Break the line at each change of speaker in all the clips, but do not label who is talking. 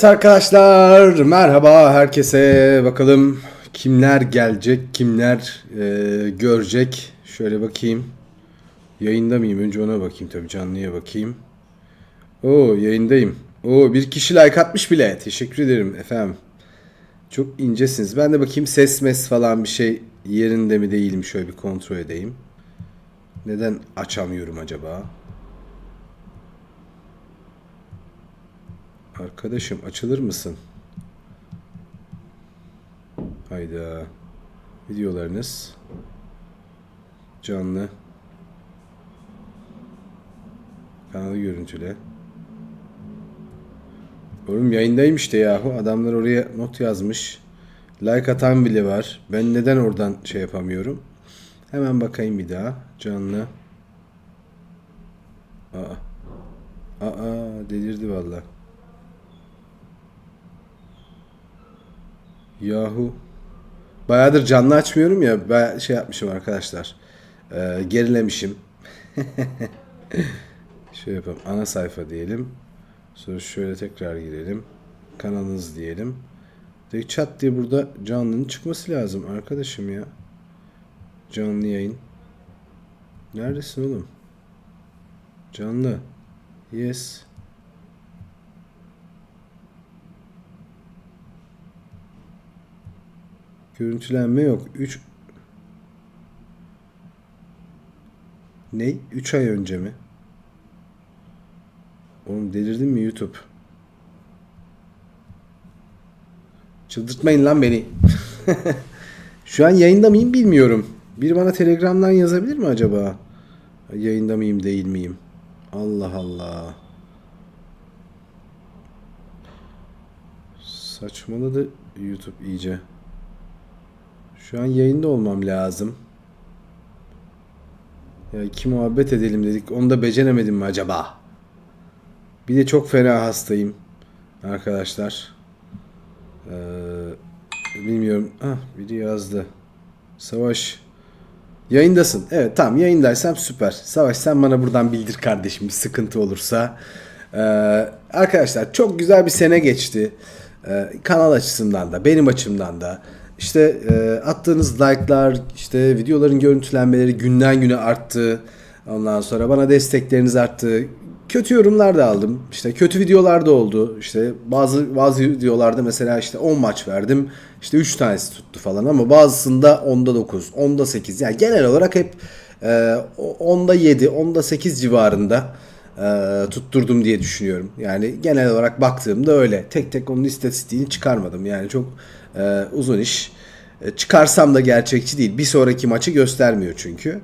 Evet arkadaşlar merhaba herkese. Bakalım kimler gelecek kimler e, görecek. Şöyle bakayım. Yayında mıyım? Önce ona bakayım tabii canlıya bakayım. Oo yayındayım. Oo bir kişi like atmış bile. Teşekkür ederim efendim. Çok incesiniz. Ben de bakayım ses mes falan bir şey yerinde mi değil mi? Şöyle bir kontrol edeyim. Neden açamıyorum acaba Arkadaşım açılır mısın? Hayda. Videolarınız canlı. Kanalı görüntüle. Oğlum yayındayım işte yahu. Adamlar oraya not yazmış. Like atan bile var. Ben neden oradan şey yapamıyorum? Hemen bakayım bir daha. Canlı. Aa. Aa delirdi vallahi. Yahu. Bayağıdır canlı açmıyorum ya. Bayağı şey yapmışım arkadaşlar. Ee, gerilemişim. şöyle yapalım. Ana sayfa diyelim. Sonra şöyle tekrar girelim. Kanalınız diyelim. Direkt chat diye burada canlının çıkması lazım arkadaşım ya. Canlı yayın. Neredesin oğlum? Canlı. Yes. Görüntülenme yok. 3 Ne? 3 ay önce mi? Oğlum delirdin mi YouTube? Çıldırtmayın lan beni. Şu an yayında mıyım bilmiyorum. Bir bana Telegram'dan yazabilir mi acaba? Yayında mıyım değil miyim? Allah Allah. Saçmaladı YouTube iyice. Şu an yayında olmam lazım. Ya iki muhabbet edelim dedik. Onu da beceremedim mi acaba? Bir de çok fena hastayım. Arkadaşlar. Ee, bilmiyorum. Ah biri yazdı. Savaş. Yayındasın. Evet tamam yayındaysam süper. Savaş sen bana buradan bildir kardeşim bir sıkıntı olursa. Ee, arkadaşlar çok güzel bir sene geçti. Ee, kanal açısından da benim açımdan da. İşte e, attığınız like'lar, işte videoların görüntülenmeleri günden güne arttı. Ondan sonra bana destekleriniz arttı. Kötü yorumlar da aldım. İşte kötü videolar da oldu. İşte bazı bazı videolarda mesela işte 10 maç verdim. İşte 3 tanesi tuttu falan ama bazısında 10'da 9, 10'da 8. Yani genel olarak hep e, 10'da 7, 10'da 8 civarında e, tutturdum diye düşünüyorum. Yani genel olarak baktığımda öyle. Tek tek onun istatistiğini çıkarmadım. Yani çok e, uzun iş. E, çıkarsam da gerçekçi değil. Bir sonraki maçı göstermiyor çünkü.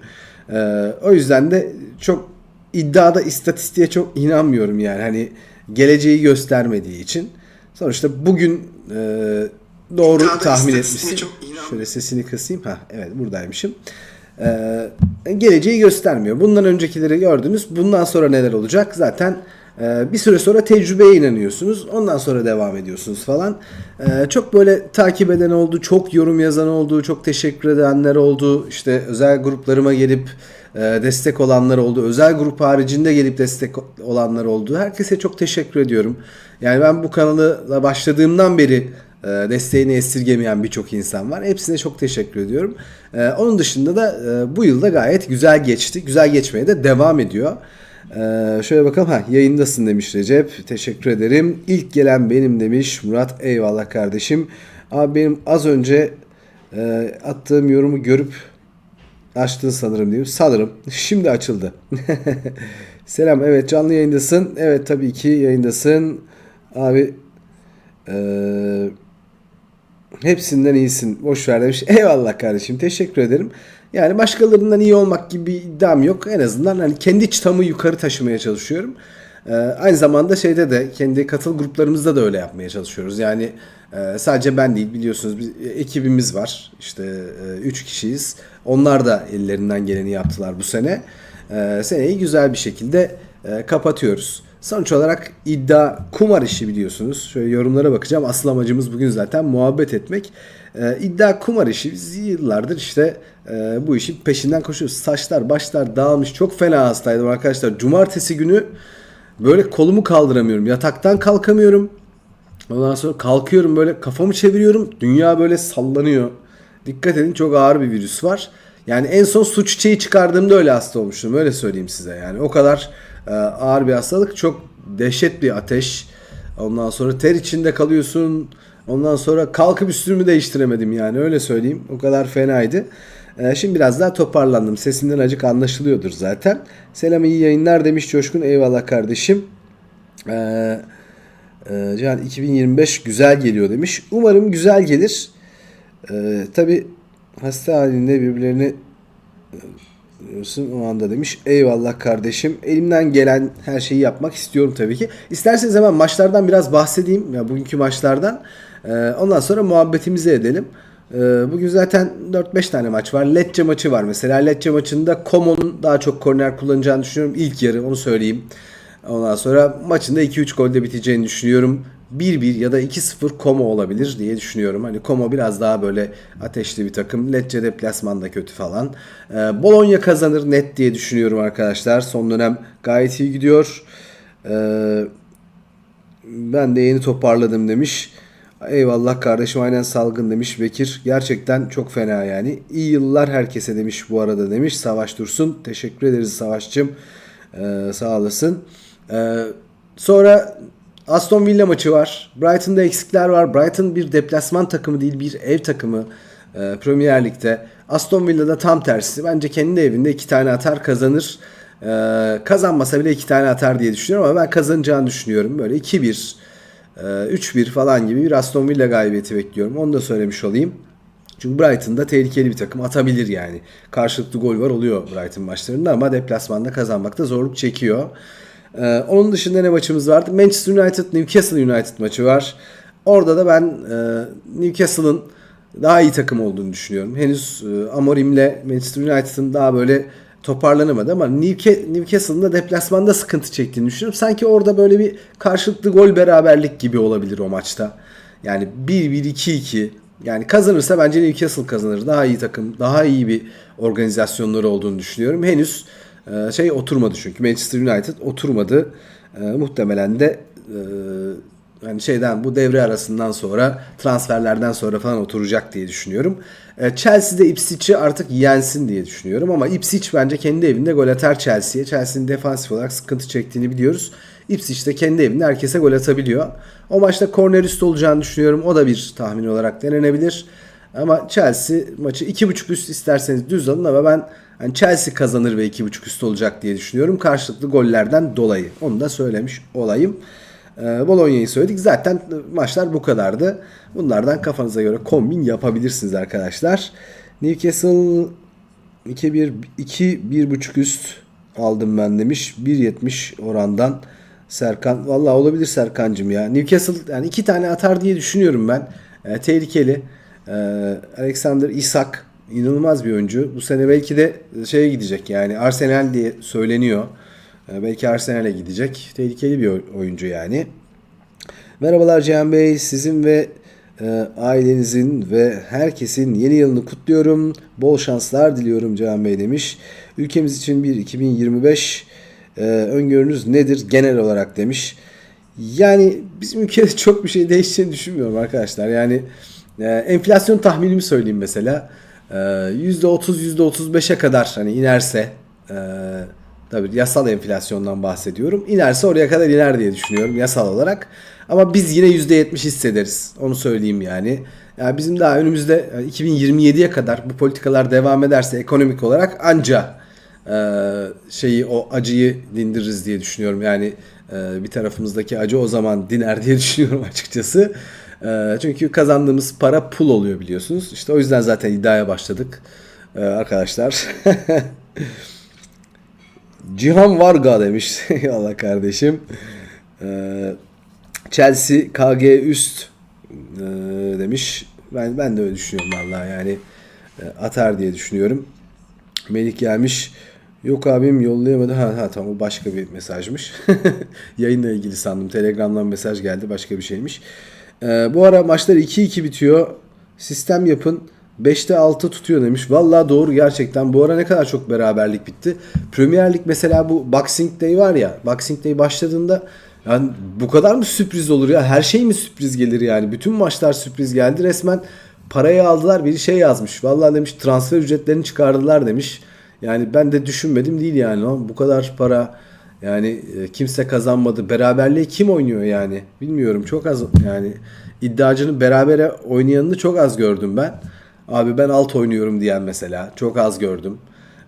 E, o yüzden de çok iddiada istatistiğe çok inanmıyorum yani. Hani geleceği göstermediği için. Sonuçta bugün e, doğru
İddiada
tahmin etmişsin. Şöyle sesini kısayım. Ha evet buradaymışım. Ee, geleceği göstermiyor. Bundan öncekileri gördünüz. Bundan sonra neler olacak? Zaten e, bir süre sonra tecrübeye inanıyorsunuz. Ondan sonra devam ediyorsunuz falan. Ee, çok böyle takip eden oldu. Çok yorum yazan oldu. Çok teşekkür edenler oldu. İşte özel gruplarıma gelip e, destek olanlar oldu. Özel grup haricinde gelip destek olanlar oldu. Herkese çok teşekkür ediyorum. Yani ben bu kanalı başladığımdan beri e, desteğini esirgemeyen birçok insan var. Hepsine çok teşekkür ediyorum. E, onun dışında da e, bu yılda gayet güzel geçti. Güzel geçmeye de devam ediyor. E, şöyle bakalım. Ha, yayındasın demiş Recep. Teşekkür ederim. İlk gelen benim demiş Murat. Eyvallah kardeşim. Abi benim az önce e, attığım yorumu görüp açtın sanırım diyeyim. Sanırım. Şimdi açıldı. Selam. Evet canlı yayındasın. Evet tabii ki yayındasın. Abi eee Hepsinden iyisin. Boş ver demiş. Eyvallah kardeşim. Teşekkür ederim. Yani başkalarından iyi olmak gibi bir iddiam yok. En azından hani kendi çıtamı yukarı taşımaya çalışıyorum. Ee, aynı zamanda şeyde de kendi katıl gruplarımızda da öyle yapmaya çalışıyoruz. Yani e, sadece ben değil biliyorsunuz bir ekibimiz var. İşte 3 kişiyiz. Onlar da ellerinden geleni yaptılar bu sene. Ee, seneyi güzel bir şekilde e, kapatıyoruz. Sonuç olarak iddia kumar işi biliyorsunuz. Şöyle yorumlara bakacağım. Asıl amacımız bugün zaten muhabbet etmek. Ee, iddia kumar işi. Biz yıllardır işte e, bu işin peşinden koşuyoruz. Saçlar başlar dağılmış. Çok fena hastaydım arkadaşlar. Cumartesi günü böyle kolumu kaldıramıyorum. Yataktan kalkamıyorum. Ondan sonra kalkıyorum böyle kafamı çeviriyorum. Dünya böyle sallanıyor. Dikkat edin çok ağır bir virüs var. Yani en son su çiçeği çıkardığımda öyle hasta olmuştum. Öyle söyleyeyim size. Yani o kadar e, ağır bir hastalık. Çok dehşet bir ateş. Ondan sonra ter içinde kalıyorsun. Ondan sonra kalkıp üstümü değiştiremedim yani öyle söyleyeyim. O kadar fenaydı. E, şimdi biraz daha toparlandım. Sesimden acık anlaşılıyordur zaten. Selam iyi yayınlar demiş Coşkun. Eyvallah kardeşim. Eee ee, Can 2025 güzel geliyor demiş. Umarım güzel gelir. Ee, Tabi hasta halinde birbirlerini e, diyorsun o anda demiş. Eyvallah kardeşim. Elimden gelen her şeyi yapmak istiyorum tabii ki. İsterseniz hemen maçlardan biraz bahsedeyim. Ya bugünkü maçlardan. Ee, ondan sonra muhabbetimizi edelim. Ee, bugün zaten 4-5 tane maç var. Lecce maçı var mesela. Lecce maçında Como'nun daha çok korner kullanacağını düşünüyorum. İlk yarı onu söyleyeyim. Ondan sonra maçın da 2-3 golde biteceğini düşünüyorum. 1-1 ya da 2-0 Como olabilir diye düşünüyorum. Hani Como biraz daha böyle ateşli bir takım. Lecce deplasmanda kötü falan. Ee, Bologna kazanır net diye düşünüyorum arkadaşlar. Son dönem gayet iyi gidiyor. Ee, ben de yeni toparladım demiş. Eyvallah kardeşim aynen salgın demiş Bekir. Gerçekten çok fena yani. İyi yıllar herkese demiş bu arada demiş. Savaş Dursun. Teşekkür ederiz Savaşçım. Ee, sağ olasın. Ee, sonra Aston Villa maçı var. Brighton'da eksikler var. Brighton bir deplasman takımı değil bir ev takımı e, Premier Lig'de. Aston Villa'da tam tersi. Bence kendi evinde iki tane atar kazanır. Ee, kazanmasa bile iki tane atar diye düşünüyorum ama ben kazanacağını düşünüyorum. Böyle 2-1, e, 3-1 falan gibi bir Aston Villa galibiyeti bekliyorum. Onu da söylemiş olayım. Çünkü Brighton'da tehlikeli bir takım atabilir yani. Karşılıklı gol var oluyor Brighton maçlarında ama deplasmanda kazanmakta zorluk çekiyor. Ee, onun dışında ne maçımız vardı? Manchester United Newcastle United maçı var. Orada da ben e, Newcastle'ın daha iyi takım olduğunu düşünüyorum. Henüz e, Amorim'le Manchester United'ın daha böyle toparlanamadı ama Newcastle'ın da deplasmanda sıkıntı çektiğini düşünüyorum. Sanki orada böyle bir karşılıklı gol beraberlik gibi olabilir o maçta. Yani 1-1-2-2 yani kazanırsa bence Newcastle kazanır. Daha iyi takım, daha iyi bir organizasyonları olduğunu düşünüyorum. Henüz e, şey oturmadı çünkü Manchester United oturmadı. E, muhtemelen de e, yani şeyden bu devre arasından sonra transferlerden sonra falan oturacak diye düşünüyorum. E, Chelsea'de Ipswich'i artık yensin diye düşünüyorum ama Ipswich bence kendi evinde gol atar Chelsea'ye. Chelsea'nin defansif olarak sıkıntı çektiğini biliyoruz. Ipswich de kendi evinde herkese gol atabiliyor. O maçta korner üstü olacağını düşünüyorum. O da bir tahmin olarak denenebilir. Ama Chelsea maçı 2.5 üst isterseniz düz alın ama ben yani Chelsea kazanır ve 2.5 üst olacak diye düşünüyorum. Karşılıklı gollerden dolayı. Onu da söylemiş olayım. Ee, Bologna'yı söyledik. Zaten maçlar bu kadardı. Bunlardan kafanıza göre kombin yapabilirsiniz arkadaşlar. Newcastle 2-1 2-1.5 üst aldım ben demiş. 1.70 orandan. Serkan valla olabilir Serkancım ya. Newcastle yani iki tane atar diye düşünüyorum ben. E, tehlikeli. E, Alexander Isak inanılmaz bir oyuncu. Bu sene belki de şeye gidecek yani Arsenal diye söyleniyor. E, belki Arsenal'e gidecek. Tehlikeli bir oyuncu yani. Merhabalar Cihan Bey. Sizin ve e, ailenizin ve herkesin yeni yılını kutluyorum. Bol şanslar diliyorum Cihan Bey demiş. Ülkemiz için bir 2025 e, öngörünüz nedir genel olarak demiş. Yani bizim ülkede çok bir şey değişeceğini düşünmüyorum arkadaşlar. Yani e, enflasyon tahminimi söyleyeyim mesela. E, %30 %35'e kadar hani inerse e, tabii yasal enflasyondan bahsediyorum. İnerse oraya kadar iner diye düşünüyorum yasal olarak. Ama biz yine %70 hissederiz. Onu söyleyeyim yani. Yani bizim daha önümüzde 2027'ye kadar bu politikalar devam ederse ekonomik olarak anca e, şeyi o acıyı dindiririz diye düşünüyorum. Yani bir tarafımızdaki acı o zaman diner diye düşünüyorum açıkçası. E, çünkü kazandığımız para pul oluyor biliyorsunuz. İşte o yüzden zaten iddiaya başladık arkadaşlar. Cihan Varga demiş. Allah kardeşim. Chelsea KG üst demiş. Ben ben de öyle düşünüyorum vallahi yani atar diye düşünüyorum. Melik gelmiş. Yok abim yollayamadı. Ha, ha tamam o başka bir mesajmış. Yayınla ilgili sandım. Telegram'dan mesaj geldi. Başka bir şeymiş. Ee, bu ara maçlar 2-2 bitiyor. Sistem yapın. 5'te 6 tutuyor demiş. Vallahi doğru gerçekten. Bu ara ne kadar çok beraberlik bitti. Premier Lig mesela bu Boxing Day var ya. Boxing Day başladığında Yani bu kadar mı sürpriz olur ya? Her şey mi sürpriz gelir yani? Bütün maçlar sürpriz geldi. Resmen parayı aldılar. Biri şey yazmış. Vallahi demiş transfer ücretlerini çıkardılar demiş. Yani ben de düşünmedim değil yani. Bu kadar para yani e, kimse kazanmadı. Beraberliği kim oynuyor yani? Bilmiyorum. Çok az yani iddiacının berabere oynayanını çok az gördüm ben. Abi ben alt oynuyorum diyen mesela çok az gördüm.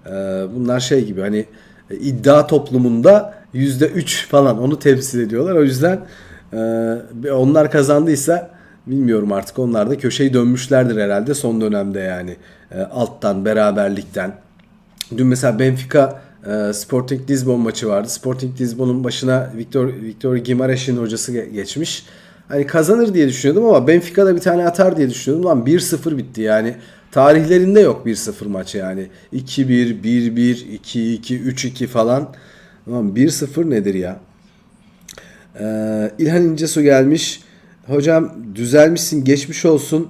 Ee, bunlar şey gibi hani e, iddia toplumunda yüzde üç falan onu temsil ediyorlar. O yüzden e, onlar kazandıysa bilmiyorum artık onlar da köşeyi dönmüşlerdir herhalde son dönemde yani E, alttan beraberlikten. Dün mesela Benfica e, Sporting Lisbon maçı vardı. Sporting Lisbon'un başına Victor Victor Gimares'in hocası ge- geçmiş. Hani kazanır diye düşünüyordum ama Benfica da bir tane atar diye düşünüyordum. Lan 1-0 bitti yani. Tarihlerinde yok 1-0 maç yani. 2-1, 1-1, 2-2, 3-2 falan. Lan 1-0 nedir ya? Ee, İlhan İncesu gelmiş. Hocam düzelmişsin geçmiş olsun.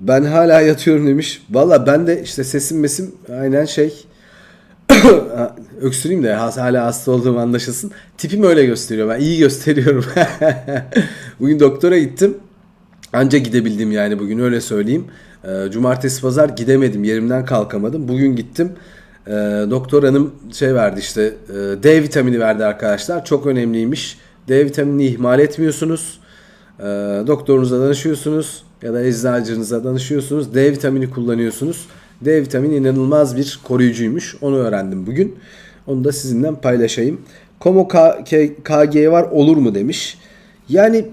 Ben hala yatıyorum demiş. Valla ben de işte sesim mesim aynen şey öksüreyim de hala hasta olduğum anlaşılsın. Tipim öyle gösteriyor. Ben iyi gösteriyorum. bugün doktora gittim. Anca gidebildim yani bugün öyle söyleyeyim. Ee, Cumartesi pazar gidemedim. Yerimden kalkamadım. Bugün gittim. Ee, doktor hanım şey verdi işte e, D vitamini verdi arkadaşlar. Çok önemliymiş. D vitaminini ihmal etmiyorsunuz. Ee, doktorunuza danışıyorsunuz ya da eczacınıza danışıyorsunuz. D vitamini kullanıyorsunuz. D vitamini inanılmaz bir koruyucuymuş. Onu öğrendim bugün. Onu da sizinle paylaşayım. Komo K- KG var olur mu demiş. Yani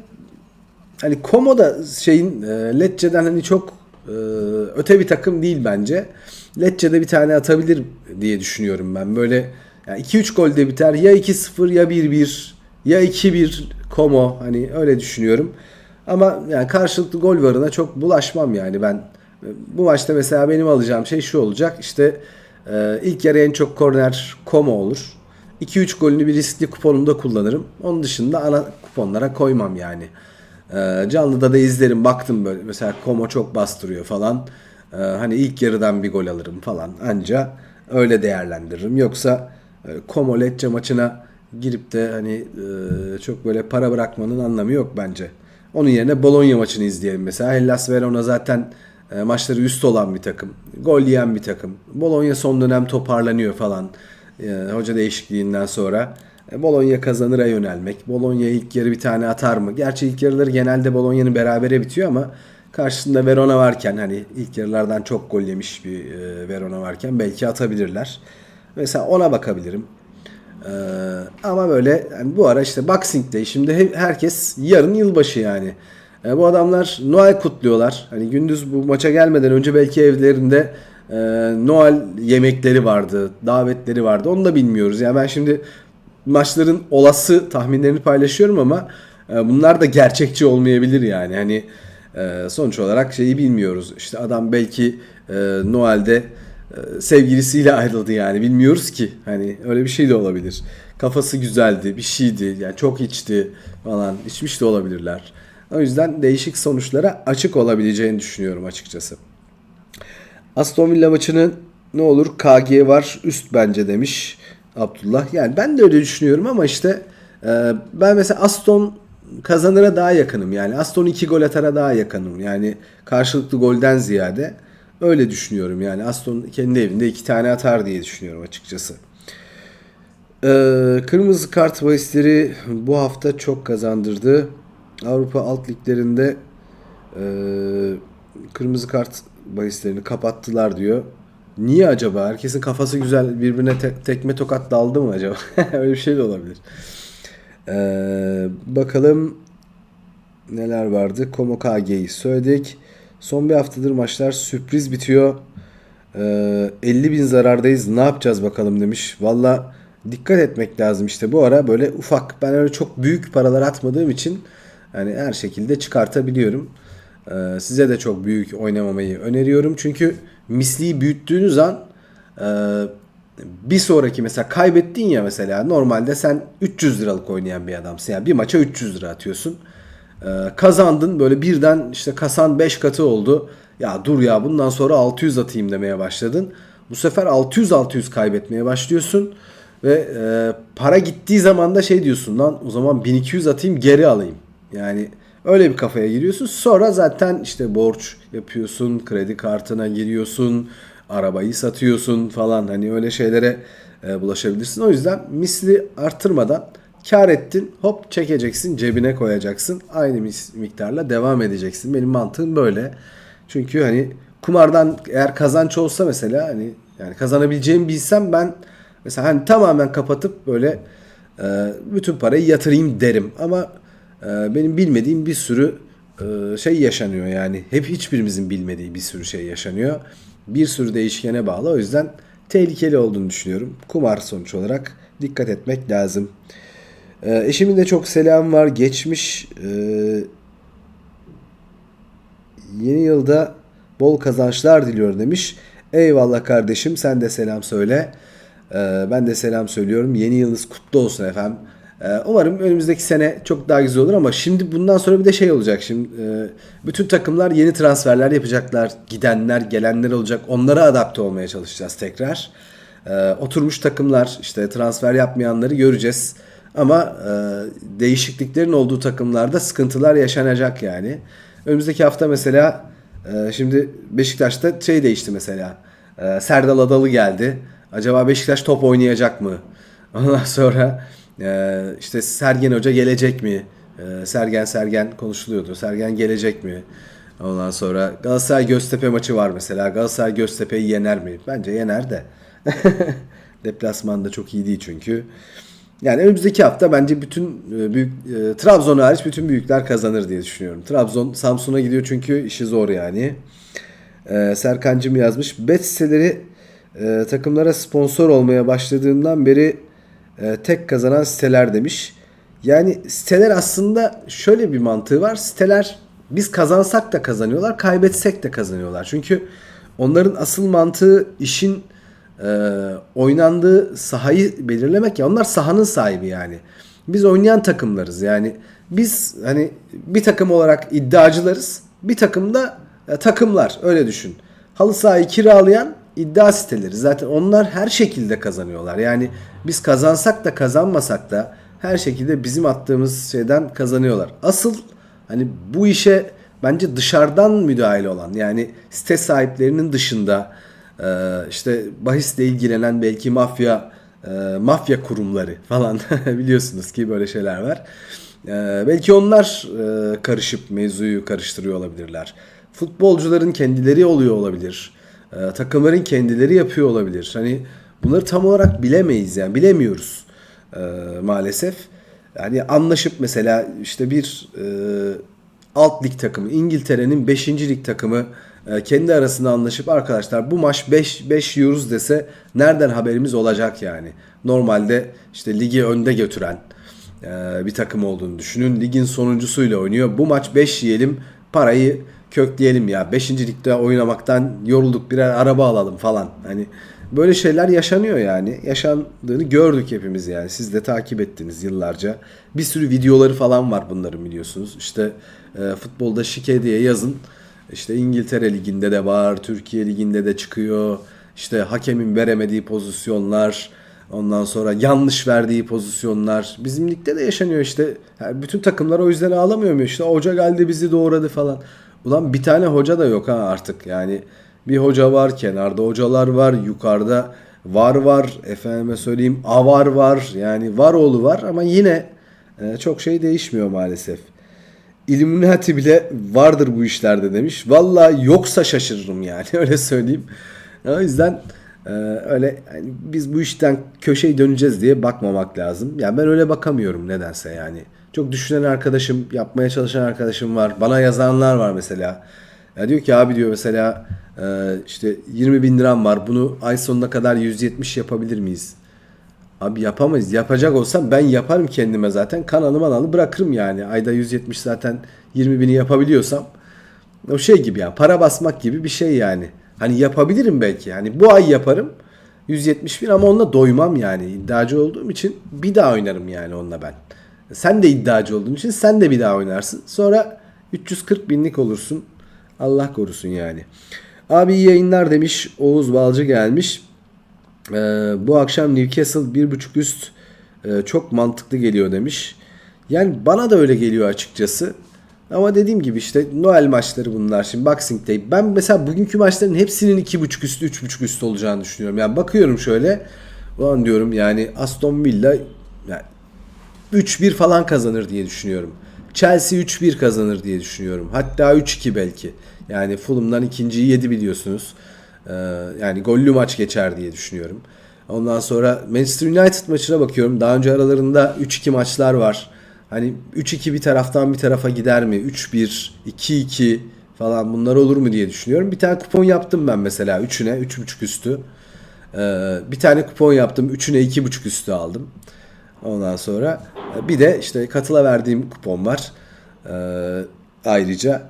hani Como da şeyin e, Lecce'den hani çok e, öte bir takım değil bence. Lecce'de bir tane atabilir diye düşünüyorum ben. Böyle yani 2-3 golde biter. Ya 2-0 ya 1-1 ya 2-1 Como hani öyle düşünüyorum. Ama yani karşılıklı gol varına çok bulaşmam yani ben. E, Bu maçta mesela benim alacağım şey şu olacak. İşte e, ilk yarı en çok korner Como olur. 2-3 golünü bir riskli kuponumda kullanırım. Onun dışında ana kuponlara koymam yani. Ee, canlıda da izlerim baktım böyle mesela Como çok bastırıyor falan. Ee, hani ilk yarıdan bir gol alırım falan. Anca öyle değerlendiririm. Yoksa e, Como Lecce maçına girip de hani e, çok böyle para bırakmanın anlamı yok bence. Onun yerine Bologna maçını izleyelim mesela. Hellas Verona zaten e, maçları üst olan bir takım. Gol yiyen bir takım. Bologna son dönem toparlanıyor falan. E, hoca değişikliğinden sonra. E, Bologna kazanıra yönelmek. Bologna ilk yarı bir tane atar mı? Gerçi ilk yarıları genelde Bologna'nın berabere bitiyor ama karşısında Verona varken hani ilk yarılardan çok gol yemiş bir e, Verona varken belki atabilirler. Mesela ona bakabilirim. Ee, ama böyle yani bu ara işte Boxing Day şimdi he- herkes yarın yılbaşı yani. Ee, bu adamlar Noel kutluyorlar. Hani gündüz bu maça gelmeden önce belki evlerinde e, Noel yemekleri vardı, davetleri vardı. Onu da bilmiyoruz. Yani ben şimdi maçların olası tahminlerini paylaşıyorum ama e, bunlar da gerçekçi olmayabilir yani. Hani e, sonuç olarak şeyi bilmiyoruz. İşte adam belki e, Noel'de e, sevgilisiyle ayrıldı yani bilmiyoruz ki. Hani öyle bir şey de olabilir. Kafası güzeldi, bir şeydi. Yani çok içti falan. içmiş de olabilirler. O yüzden değişik sonuçlara açık olabileceğini düşünüyorum açıkçası. Aston Villa maçının ne olur KG var üst bence demiş Abdullah. Yani ben de öyle düşünüyorum ama işte e, ben mesela Aston kazanıra daha yakınım. Yani Aston 2 gol atara daha yakınım. Yani karşılıklı golden ziyade öyle düşünüyorum. Yani Aston kendi evinde iki tane atar diye düşünüyorum açıkçası. Ee, kırmızı kart bahisleri bu hafta çok kazandırdı. Avrupa alt liglerinde e, kırmızı kart bahislerini kapattılar diyor. Niye acaba? Herkesin kafası güzel birbirine te- tekme tokat daldı mı acaba? Öyle bir şey de olabilir. Ee, bakalım neler vardı. Como KG'yi söyledik. Son bir haftadır maçlar sürpriz bitiyor. Ee, 50 bin zarardayız. Ne yapacağız bakalım demiş. Valla dikkat etmek lazım işte. Bu ara böyle ufak. Ben öyle çok büyük paralar atmadığım için yani her şekilde çıkartabiliyorum. Ee, size de çok büyük oynamamayı öneriyorum. Çünkü misliyi büyüttüğünüz an e, bir sonraki mesela kaybettin ya mesela normalde sen 300 liralık oynayan bir adamsın. Yani bir maça 300 lira atıyorsun. Ee, kazandın böyle birden işte kasan 5 katı oldu. Ya dur ya bundan sonra 600 atayım demeye başladın. Bu sefer 600-600 kaybetmeye başlıyorsun. Ve e, para gittiği zaman da şey diyorsun lan o zaman 1200 atayım geri alayım. Yani öyle bir kafaya giriyorsun. Sonra zaten işte borç yapıyorsun, kredi kartına giriyorsun, arabayı satıyorsun falan hani öyle şeylere e, bulaşabilirsin. O yüzden misli artırmadan kar ettin hop çekeceksin cebine koyacaksın. Aynı miktarla devam edeceksin. Benim mantığım böyle. Çünkü hani kumardan eğer kazanç olsa mesela hani yani kazanabileceğimi bilsem ben mesela hani tamamen kapatıp böyle e, bütün parayı yatırayım derim. Ama benim bilmediğim bir sürü e, şey yaşanıyor yani. Hep hiçbirimizin bilmediği bir sürü şey yaşanıyor. Bir sürü değişkene bağlı. O yüzden tehlikeli olduğunu düşünüyorum. Kumar sonuç olarak dikkat etmek lazım. E, eşimin de çok selam var. Geçmiş e, Yeni yılda bol kazançlar diliyor demiş. Eyvallah kardeşim sen de selam söyle. Ee, ben de selam söylüyorum. Yeni yılınız kutlu olsun efendim. Ee, umarım önümüzdeki sene çok daha güzel olur ama şimdi bundan sonra bir de şey olacak. Şimdi e, bütün takımlar yeni transferler yapacaklar. Gidenler, gelenler olacak. Onlara adapte olmaya çalışacağız tekrar. Ee, oturmuş takımlar işte transfer yapmayanları göreceğiz. Ama e, değişikliklerin olduğu takımlarda sıkıntılar yaşanacak yani. Önümüzdeki hafta mesela e, şimdi Beşiktaş'ta şey değişti mesela. Serdal Adalı geldi. Acaba Beşiktaş top oynayacak mı? Ondan sonra e, işte Sergen Hoca gelecek mi? E, Sergen Sergen konuşuluyordu. Sergen gelecek mi? Ondan sonra Galatasaray Göztepe maçı var mesela. Galatasaray Göztepe'yi yener mi? Bence yener de. Deplasmanda çok iyi değil çünkü. Yani önümüzdeki hafta bence bütün e, büyük e, Trabzon hariç bütün büyükler kazanır diye düşünüyorum. Trabzon Samsun'a gidiyor çünkü işi zor yani. E, Serkancım yazmış. Bet siteleri e, takımlara sponsor olmaya başladığından beri e, tek kazanan siteler demiş. Yani siteler aslında şöyle bir mantığı var. Siteler biz kazansak da kazanıyorlar, kaybetsek de kazanıyorlar. Çünkü onların asıl mantığı işin e, oynandığı sahayı belirlemek ya. Onlar sahanın sahibi yani. Biz oynayan takımlarız yani. Biz hani bir takım olarak iddiacılarız. Bir takım da e, takımlar öyle düşün. Halı sahayı kiralayan iddia siteleri. Zaten onlar her şekilde kazanıyorlar. Yani biz kazansak da kazanmasak da her şekilde bizim attığımız şeyden kazanıyorlar. Asıl hani bu işe bence dışarıdan müdahale olan yani site sahiplerinin dışında e, işte bahisle ilgilenen belki mafya e, mafya kurumları falan biliyorsunuz ki böyle şeyler var. E, belki onlar karışıp mevzuyu karıştırıyor olabilirler. Futbolcuların kendileri oluyor olabilir. E, takımların kendileri yapıyor olabilir. Hani bunları tam olarak bilemeyiz yani bilemiyoruz e, maalesef. Yani anlaşıp mesela işte bir e, alt lig takımı İngiltere'nin 5. lig takımı e, kendi arasında anlaşıp arkadaşlar bu maç 5 5 yiyoruz dese nereden haberimiz olacak yani. Normalde işte ligi önde götüren e, bir takım olduğunu düşünün. Ligin sonuncusuyla oynuyor. Bu maç 5 yiyelim parayı kökleyelim ya. 5. ligde oynamaktan yorulduk birer araba alalım falan. Hani böyle şeyler yaşanıyor yani. Yaşandığını gördük hepimiz yani. Siz de takip ettiniz yıllarca. Bir sürü videoları falan var bunların biliyorsunuz. İşte e, futbolda şike diye yazın. İşte İngiltere liginde de var, Türkiye liginde de çıkıyor. İşte hakemin veremediği pozisyonlar, ondan sonra yanlış verdiği pozisyonlar. Bizim ligde de yaşanıyor işte. Yani bütün takımlar o yüzden ağlamıyor mu? İşte hoca geldi bizi doğradı falan. Ulan bir tane hoca da yok ha artık. Yani bir hoca var, kenarda hocalar var, yukarıda var var, efendime söyleyeyim avar var. Yani var oğlu var ama yine e, çok şey değişmiyor maalesef. Illuminati bile vardır bu işlerde demiş. Valla yoksa şaşırırım yani öyle söyleyeyim. O yüzden e, öyle yani biz bu işten köşeyi döneceğiz diye bakmamak lazım. Yani ben öyle bakamıyorum nedense yani. Çok düşünen arkadaşım, yapmaya çalışan arkadaşım var. Bana yazanlar var mesela. Ya diyor ki abi diyor mesela e, işte 20 bin liram var. Bunu ay sonuna kadar 170 yapabilir miyiz? Abi yapamayız. Yapacak olsam ben yaparım kendime zaten. Kanalı manalı bırakırım yani. Ayda 170 zaten 20 bini yapabiliyorsam. O şey gibi yani para basmak gibi bir şey yani. Hani yapabilirim belki. Hani bu ay yaparım 170 bin ama onunla doymam yani. İddiacı olduğum için bir daha oynarım yani onunla ben. Sen de iddiacı olduğun için sen de bir daha oynarsın. Sonra 340 binlik olursun. Allah korusun yani. Abi iyi yayınlar demiş. Oğuz Balcı gelmiş. Ee, bu akşam Newcastle 1.5 üst e, çok mantıklı geliyor demiş. Yani bana da öyle geliyor açıkçası. Ama dediğim gibi işte Noel maçları bunlar şimdi Boxing Day. Ben mesela bugünkü maçların hepsinin 2.5 üstü 3.5 üstü olacağını düşünüyorum. Yani bakıyorum şöyle. Ulan diyorum yani Aston Villa yani 3-1 falan kazanır diye düşünüyorum. Chelsea 3-1 kazanır diye düşünüyorum. Hatta 3-2 belki. Yani Fulham'dan ikinciyi yedi biliyorsunuz. Ee, yani gollü maç geçer diye düşünüyorum. Ondan sonra Manchester United maçına bakıyorum. Daha önce aralarında 3-2 maçlar var. Hani 3-2 bir taraftan bir tarafa gider mi? 3-1, 2-2 falan bunlar olur mu diye düşünüyorum. Bir tane kupon yaptım ben mesela 3'üne 3.5 üstü. Ee, bir tane kupon yaptım 3'üne 2.5 üstü aldım. Ondan sonra e, bir de işte katıla verdiğim kupon var. Ee, ayrıca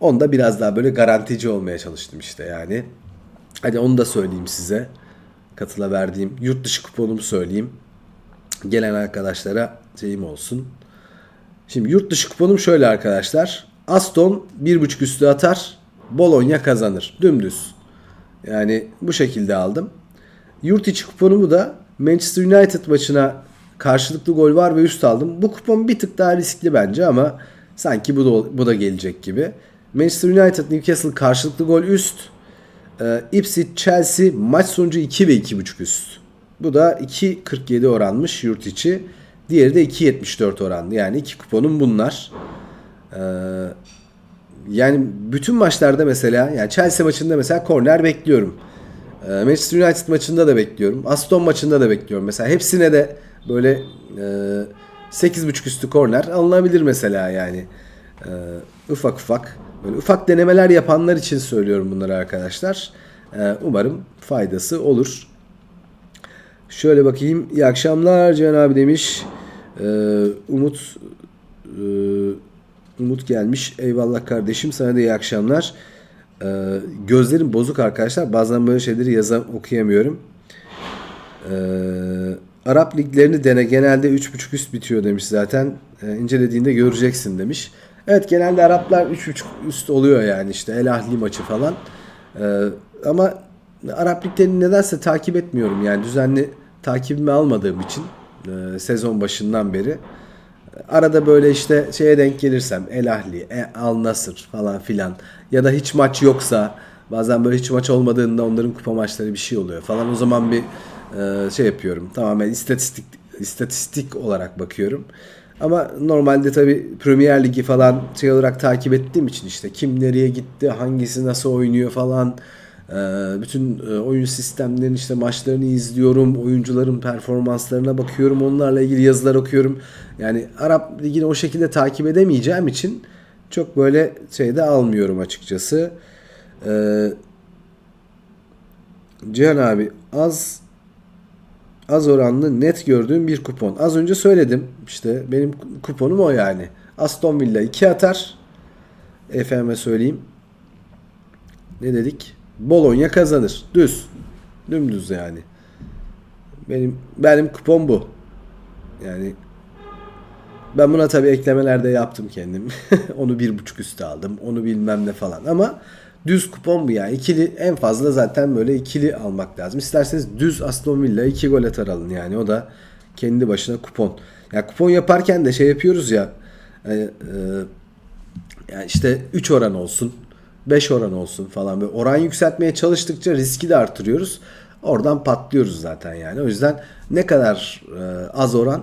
onda biraz daha böyle garantici olmaya çalıştım işte yani. Hadi onu da söyleyeyim size. Katıla verdiğim yurt dışı kuponumu söyleyeyim. Gelen arkadaşlara şeyim olsun. Şimdi yurt dışı kuponum şöyle arkadaşlar. Aston 1.5 üstü atar. Bologna kazanır. Dümdüz. Yani bu şekilde aldım. Yurt içi kuponumu da Manchester United maçına karşılıklı gol var ve üst aldım. Bu kupon bir tık daha riskli bence ama sanki bu da, bu da gelecek gibi. Manchester United Newcastle karşılıklı gol üst. Ee, Ipswich Chelsea maç sonucu 2 ve 2.5 üst. Bu da 2.47 oranmış yurt içi. Diğeri de 2.74 oranlı. Yani iki kuponum bunlar. Ee, yani bütün maçlarda mesela yani Chelsea maçında mesela korner bekliyorum. Ee, Manchester United maçında da bekliyorum. Aston maçında da bekliyorum. Mesela hepsine de böyle e, 8.5 üstü korner alınabilir mesela yani. Ee, ufak ufak böyle ufak denemeler yapanlar için söylüyorum bunları arkadaşlar. Ee, umarım faydası olur. Şöyle bakayım. İyi akşamlar Cihan abi demiş. Ee, Umut e, Umut gelmiş. Eyvallah kardeşim. Sana da iyi akşamlar. Ee, gözlerim bozuk arkadaşlar. Bazen böyle şeyleri yazan okuyamıyorum. Ee, Arap liglerini dene. Genelde 3.5 üst bitiyor demiş zaten. Ee, incelediğinde göreceksin demiş. Evet genelde Araplar 3.5 üst oluyor yani işte El Ahli maçı falan. Ee, ama Arap liglerini nedense takip etmiyorum. Yani düzenli takibimi almadığım için e, sezon başından beri. Arada böyle işte şeye denk gelirsem El Ahli, e, Al Nasır falan filan ya da hiç maç yoksa bazen böyle hiç maç olmadığında onların kupa maçları bir şey oluyor falan o zaman bir e, şey yapıyorum. Tamamen istatistik istatistik olarak bakıyorum. Ama normalde tabi Premier Ligi falan şey olarak takip ettiğim için işte kim nereye gitti, hangisi nasıl oynuyor falan bütün e, oyun sistemlerinin işte maçlarını izliyorum, oyuncuların performanslarına bakıyorum, onlarla ilgili yazılar okuyorum. Yani Arap Ligi'ni o şekilde takip edemeyeceğim için çok böyle şeyde almıyorum açıkçası. Ee, Cihan abi az az oranlı net gördüğüm bir kupon. Az önce söyledim. İşte benim kuponum o yani. Aston Villa 2 atar. Efendime söyleyeyim. Ne dedik? Bologna kazanır. Düz. Dümdüz yani. Benim benim kupon bu. Yani ben buna tabii eklemeler de yaptım kendim. onu bir buçuk üstü aldım. Onu bilmem ne falan. Ama düz kupon bu yani. İkili en fazla zaten böyle ikili almak lazım. İsterseniz düz Aston Villa iki gol atar alın yani. O da kendi başına kupon. Ya yani kupon yaparken de şey yapıyoruz ya. E, e, yani işte 3 oran olsun. 5 oran olsun falan. Böyle oran yükseltmeye çalıştıkça riski de artırıyoruz. Oradan patlıyoruz zaten yani. O yüzden ne kadar e, az oran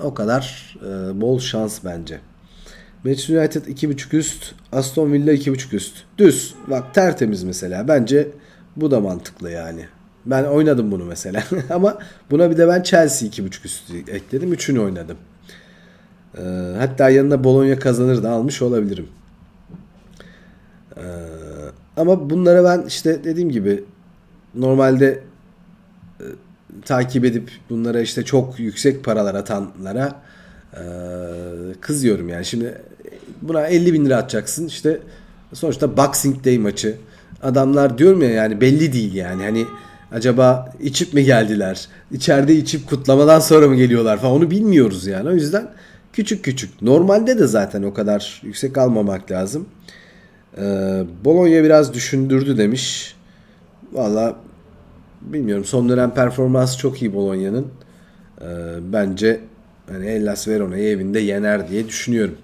o kadar e, bol şans bence. Manchester United 2.5 üst, Aston Villa 2.5 üst. Düz. Bak tertemiz mesela. Bence bu da mantıklı yani. Ben oynadım bunu mesela. Ama buna bir de ben Chelsea 2.5 üst ekledim. Üçünü oynadım. Ee, hatta yanına Bologna kazanır da almış olabilirim. Ee, ama bunlara ben işte dediğim gibi normalde e, takip edip bunlara işte çok yüksek paralar atanlara e, kızıyorum yani. Şimdi buna 50 bin lira atacaksın işte sonuçta Boxing Day maçı. Adamlar diyorum ya yani belli değil yani hani acaba içip mi geldiler? İçeride içip kutlamadan sonra mı geliyorlar falan onu bilmiyoruz yani. O yüzden küçük küçük. Normalde de zaten o kadar yüksek almamak lazım. Ee, Bologna biraz düşündürdü demiş. Valla bilmiyorum son dönem performansı çok iyi Bologna'nın. Ee, bence hani Hellas Verona'yı evinde yener diye düşünüyorum.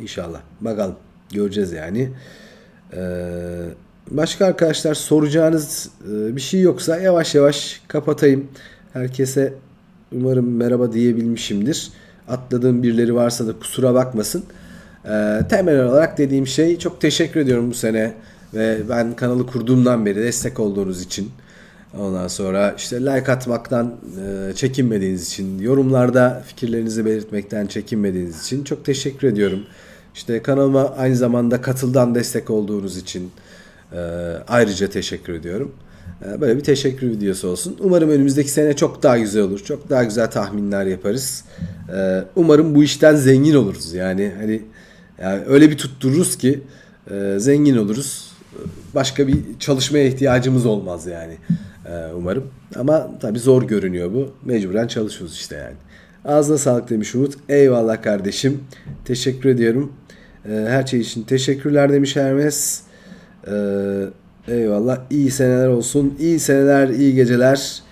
İnşallah. Bakalım. Göreceğiz yani. Ee, başka arkadaşlar soracağınız e, bir şey yoksa yavaş yavaş kapatayım. Herkese umarım merhaba diyebilmişimdir. Atladığım birileri varsa da kusura bakmasın. Ee, temel olarak dediğim şey çok teşekkür ediyorum bu sene ve ben kanalı kurduğumdan beri destek olduğunuz için. Ondan sonra işte like atmaktan e, çekinmediğiniz için, yorumlarda fikirlerinizi belirtmekten çekinmediğiniz için çok teşekkür ediyorum. İşte kanalıma aynı zamanda katıldan destek olduğunuz için e, ayrıca teşekkür ediyorum. E, böyle bir teşekkür videosu olsun. Umarım önümüzdeki sene çok daha güzel olur. Çok daha güzel tahminler yaparız. E, umarım bu işten zengin oluruz. Yani hani yani öyle bir tuttururuz ki e, zengin oluruz. Başka bir çalışmaya ihtiyacımız olmaz yani. E, umarım. Ama tabii zor görünüyor bu. Mecburen çalışıyoruz işte yani. Ağzına sağlık demiş Umut. Eyvallah kardeşim. Teşekkür ediyorum. E, her şey için teşekkürler demiş Hermes. E, eyvallah. İyi seneler olsun. İyi seneler, iyi geceler.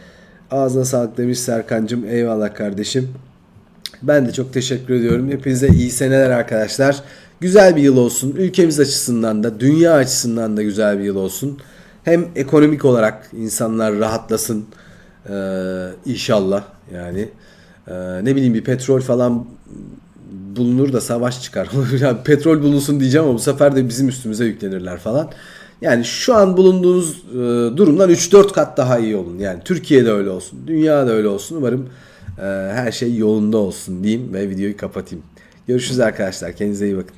Ağzına sağlık demiş Serkancım. Eyvallah kardeşim. Ben de çok teşekkür ediyorum. Hepinize iyi seneler arkadaşlar. Güzel bir yıl olsun. Ülkemiz açısından da, dünya açısından da güzel bir yıl olsun. Hem ekonomik olarak insanlar rahatlasın. Ee, inşallah yani. Ee, ne bileyim bir petrol falan bulunur da savaş çıkar. petrol bulunsun diyeceğim ama bu sefer de bizim üstümüze yüklenirler falan. Yani şu an bulunduğunuz e, durumdan 3-4 kat daha iyi olun. Yani Türkiye'de öyle olsun, dünyada öyle olsun. Umarım her şey yolunda olsun diyeyim ve videoyu kapatayım. Görüşürüz arkadaşlar. Kendinize iyi bakın.